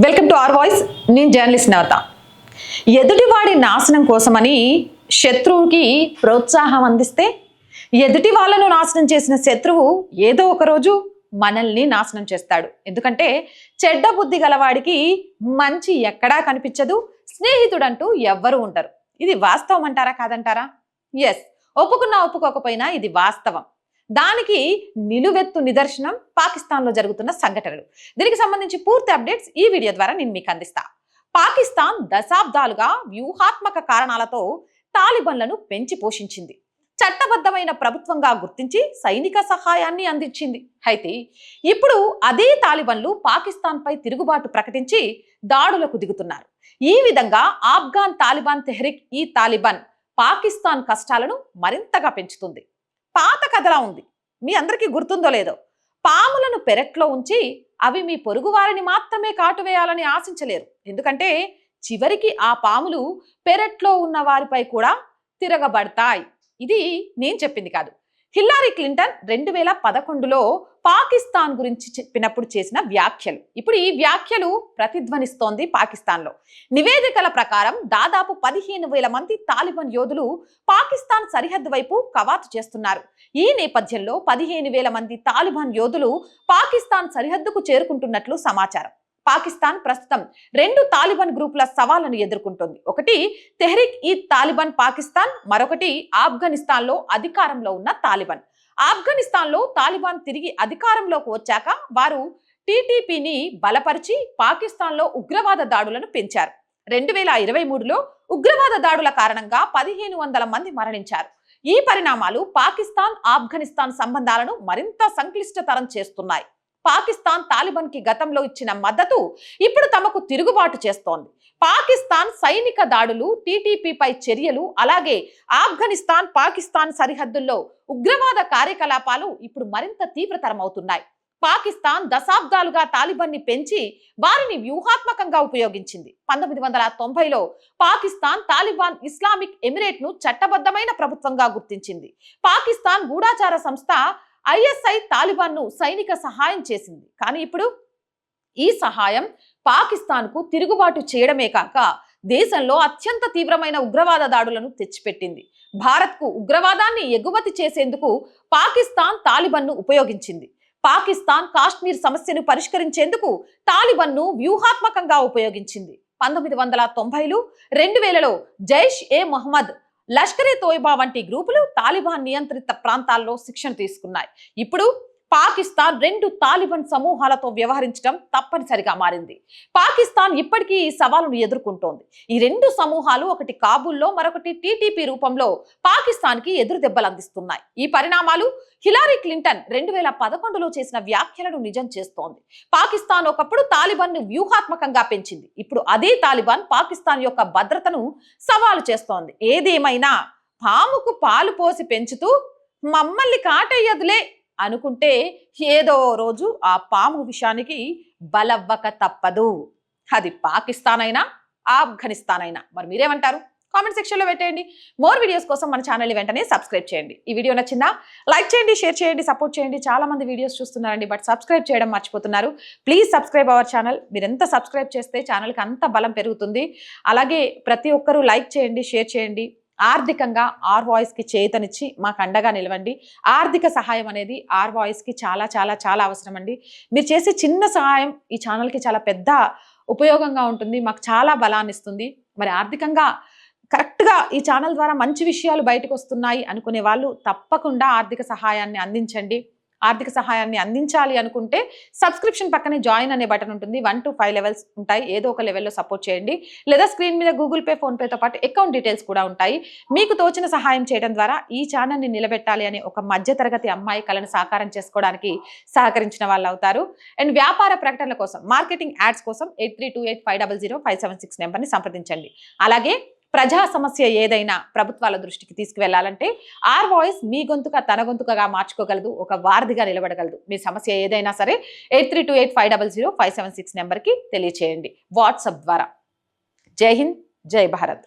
Welcome to are voice నేను journalist Navatha ఎదుటివాడి నాశనం కోసమని శత్రువుకి ప్రోత్సాహం అందిస్తే ఎదుటి వాళ్ళను నాశనం చేసిన శత్రువు ఏదో ఒక రోజు మనల్ని నాశనం చేస్తాడు. ఎందుకంటే చెడ్డ బుద్ధి గలవాడికి మంచి ఎక్కడా కనిపించదు స్నేహితుడంటూ ఎవ్వరు ఉంటారు ఇది వాస్తవం అంటారా కాదంటారా? ఎస్ ఒప్పుకున్నా ఒప్పుకోకపోయినా ఇది వాస్తవం. దానికి నిలువెత్తు నిదర్శనం పాకిస్తాన్లో జరుగుతున్న సంఘటనలు. దీనికి సంబంధించి పూర్తి అప్డేట్స్ ఈ వీడియో ద్వారా నేను మీకు అందిస్తా. పాకిస్తాన్ దశాబ్దాలుగా వ్యూహాత్మక కారణాలతో తాలిబన్లను పెంచి పోషించింది. చట్టబద్ధమైన ప్రభుత్వంగా గుర్తించి సైనిక సహాయాన్ని అందించింది. అయితే ఇప్పుడు అదే తాలిబన్లు పాకిస్తాన్పై తిరుగుబాటు ప్రకటించి దాడులకు దిగుతున్నారు. ఈ విధంగా ఆఫ్ఘాన్ తాలిబాన్ తెహ్రిక్ ఈ తాలిబాన్ పాకిస్తాన్ కష్టాలను మరింతగా పెంచుతుంది. పాత కథలా ఉంది. మీ అందరికీ గుర్తుందో లేదో? పాములను పెరట్లో ఉంచి అవి మీ పొరుగువారిని మాత్రమే కాటువేయాలని ఆశించలేరు. ఎందుకంటే చివరికి ఆ పాములు పెరట్లో ఉన్న వారిపై కూడా తిరగబడతాయి. ఇది నేను చెప్పింది కాదు. హిల్లారీ క్లింటన్ రెండు వేల పదకొండులో పాకిస్తాన్ గురించి చెప్పినప్పుడు చేసిన వ్యాఖ్యలు. ఇప్పుడు ఈ వ్యాఖ్యలు ప్రతిధ్వనిస్తోంది పాకిస్తాన్లో. నివేదికల ప్రకారం దాదాపు పదిహేను వేల మంది తాలిబాన్ యోధులు పాకిస్తాన్ సరిహద్దు వైపు కవాతు చేస్తున్నారు. ఈ నేపథ్యంలో పదిహేను వేల మంది తాలిబాన్ యోధులు పాకిస్తాన్ సరిహద్దుకు చేరుకుంటున్నట్లు సమాచారం. పాకిస్తాన్ ప్రస్తుతం రెండు తాలిబాన్ గ్రూపుల సవాళ్ళను ఎదుర్కొంటోంది. ఒకటి తెహ్రిక్ ఈ తాలిబాన్ పాకిస్తాన్ మరొకటి ఆఫ్ఘనిస్తాన్లో అధికారంలో ఉన్న తాలిబాన్. ఆఫ్ఘనిస్తాన్లో తాలిబాన్ తిరిగి అధికారంలోకి వచ్చాక వారు టీటీపీని బలపరిచి పాకిస్తాన్లో ఉగ్రవాద దాడులను పెంచారు. రెండు వేల ఇరవై మూడులో ఉగ్రవాద దాడుల కారణంగా పదిహేను వందల మంది మరణించారు. ఈ పరిణామాలు పాకిస్తాన్ ఆఫ్ఘనిస్తాన్ సంబంధాలను మరింత సంక్లిష్టతరం చేస్తున్నాయి. పాకిస్తాన్ తాలిబాన్కి గతంలో ఇచ్చిన మద్దతు ఇప్పుడు తమకు తిరుగుబాటు చేస్తోంది. పాకిస్తాన్ సైనిక దాడులు టీటీపీపై చర్యలు అలాగే ఆఫ్ఘనిస్తాన్ పాకిస్తాన్ సరిహద్దుల్లో ఉగ్రవాద కార్యకలాపాలు ఇప్పుడు మరింత తీవ్రతరమవుతున్నాయి. పాకిస్తాన్ దశాబ్దాలుగా తాలిబాన్ని పెంచి వారిని వ్యూహాత్మకంగా ఉపయోగించింది. పంతొమ్మిది వందల తొంభైలో పాకిస్తాన్ తాలిబాన్ ఇస్లామిక్ ఎమిరేట్ను చట్టబద్ధమైన ప్రభుత్వంగా గుర్తించింది. పాకిస్తాన్ గూఢాచార సంస్థ ఐఎస్ఐ తాలిబాన్ను సైనిక సహాయం చేసింది. కానీ ఇప్పుడు ఈ సహాయం పాకిస్తాన్కు తిరుగుబాటు చేయడమే కాక దేశంలో అత్యంత తీవ్రమైన ఉగ్రవాద దాడులను తెచ్చిపెట్టింది. భారత్కు ఉగ్రవాదాన్ని ఎగుమతి చేసేందుకు పాకిస్తాన్ తాలిబన్ను ఉపయోగించింది. పాకిస్తాన్ కాశ్మీర్ సమస్యను పరిష్కరించేందుకు తాలిబన్ను వ్యూహాత్మకంగా ఉపయోగించింది. పంతొమ్మిది వందల తొంభైలు రెండు వేలలో జైష్ ఏ మొహమ్మద్ లష్కరే తోయిబా వంటి గ్రూపులు తాలిబాన్ నియంత్రిత ప్రాంతాల్లో శిక్షణ తీసుకున్నాయి. ఇప్పుడు పాకిస్తాన్ రెండు తాలిబాన్ సమూహాలతో వ్యవహరించడం తప్పనిసరిగా మారింది. పాకిస్తాన్ ఇప్పటికీ ఈ సవాలును ఎదుర్కొంటోంది. ఈ రెండు సమూహాలు ఒకటి కాబూల్లో మరొకటి టీటీపీ రూపంలో పాకిస్తాన్కి ఎదురు దెబ్బలు అందిస్తున్నాయి ఈ పరిణామాలు హిలారీ క్లింటన్ రెండు వేల పదకొండులో చేసిన వ్యాఖ్యలను నిజం చేస్తోంది. పాకిస్తాన్ ఒకప్పుడు తాలిబాన్ను వ్యూహాత్మకంగా పెంచింది. ఇప్పుడు అదే తాలిబాన్ పాకిస్తాన్ యొక్క భద్రతను సవాలు చేస్తోంది. ఏదేమైనా పాముకు పాలు పోసి పెంచుతూ మమ్మల్ని కాటేయదులే అనుకుంటే ఏదో రోజు ఆ పాము విషయానికి బలవ్వక తప్పదు. అది పాకిస్తాన్ అయినా ఆఫ్ఘనిస్తాన్ అయినా మరి మీరేమంటారు? కామెంట్ సెక్షన్లో పెట్టేయండి. మోర్ వీడియోస్ కోసం మన ఛానల్ని వెంటనే సబ్స్క్రైబ్ చేయండి. ఈ వీడియో నచ్చిందా? లైక్ చేయండి షేర్ చేయండి సపోర్ట్ చేయండి. చాలా మంది వీడియోస్ చూస్తున్నారండి బట్ సబ్స్క్రైబ్ చేయడం మర్చిపోతున్నారు. Please subscribe our channel. మీరు ఎంత సబ్స్క్రైబ్ చేస్తే ఛానల్కి అంత బలం పెరుగుతుంది. అలాగే ప్రతి ఒక్కరూ లైక్ చేయండి షేర్ చేయండి. ఆర్థికంగా ఆర్ వాయిస్కి చేతనిచ్చి మాకు అండగా నిలవండి. ఆర్థిక సహాయం అనేది ఆర్ వాయిస్కి చాలా చాలా చాలా అవసరం అండి మీరు చేసే చిన్న సహాయం ఈ ఛానల్కి చాలా పెద్ద ఉపయోగంగా ఉంటుంది. మాకు చాలా బలాన్ని ఇస్తుంది. మరి ఆర్థికంగా కరెక్ట్గా ఈ ఛానల్ ద్వారా మంచి విషయాలు బయటకు వస్తున్నాయి అనుకునే వాళ్ళు తప్పకుండా ఆర్థిక సహాయాన్ని అందించండి. ఆర్థిక సహాయాన్ని అందించాలి అనుకుంటే సబ్స్క్రిప్షన్ పక్కనే జాయిన్ అనే బటన్ ఉంటుంది. వన్ టు ఫైవ్ లెవెల్స్ ఉంటాయి. ఏదో ఒక లెవెల్లో సపోర్ట్ చేయండి. లేదా స్క్రీన్ మీద గూగుల్ పే ఫోన్పేతో పాటు అకౌంట్ డీటెయిల్స్ కూడా ఉంటాయి. మీకు తోచిన సహాయం చేయడం ద్వారా ఈ ఛానల్ని నిలబెట్టాలి అనే ఒక మధ్యతరగతి అమ్మాయి కళను సాకారం చేసుకోవడానికి సహకరించిన వాళ్ళు అవుతారు. అండ్ వ్యాపార ప్రకటనల కోసం మార్కెటింగ్ యాడ్స్ కోసం eight three two eight five double zero five seven six నెంబర్ని సంప్రదించండి. అలాగే ప్రజా సమస్య ఏదైనా ప్రభుత్వాల దృష్టికి తీసుకువెళ్ళాలంటే ఆర్ వాయిస్ మీ గొంతుగా తన గొంతుకగా మార్చుకోగలదు ఒక వారధిగా నిలబడగలదు. మీ సమస్య ఏదైనా సరే eight three two eight five double zero five seven six నెంబర్కి తెలియచేయండి. వాట్సాప్ ద్వారా. జై హింద్ జై భారత్.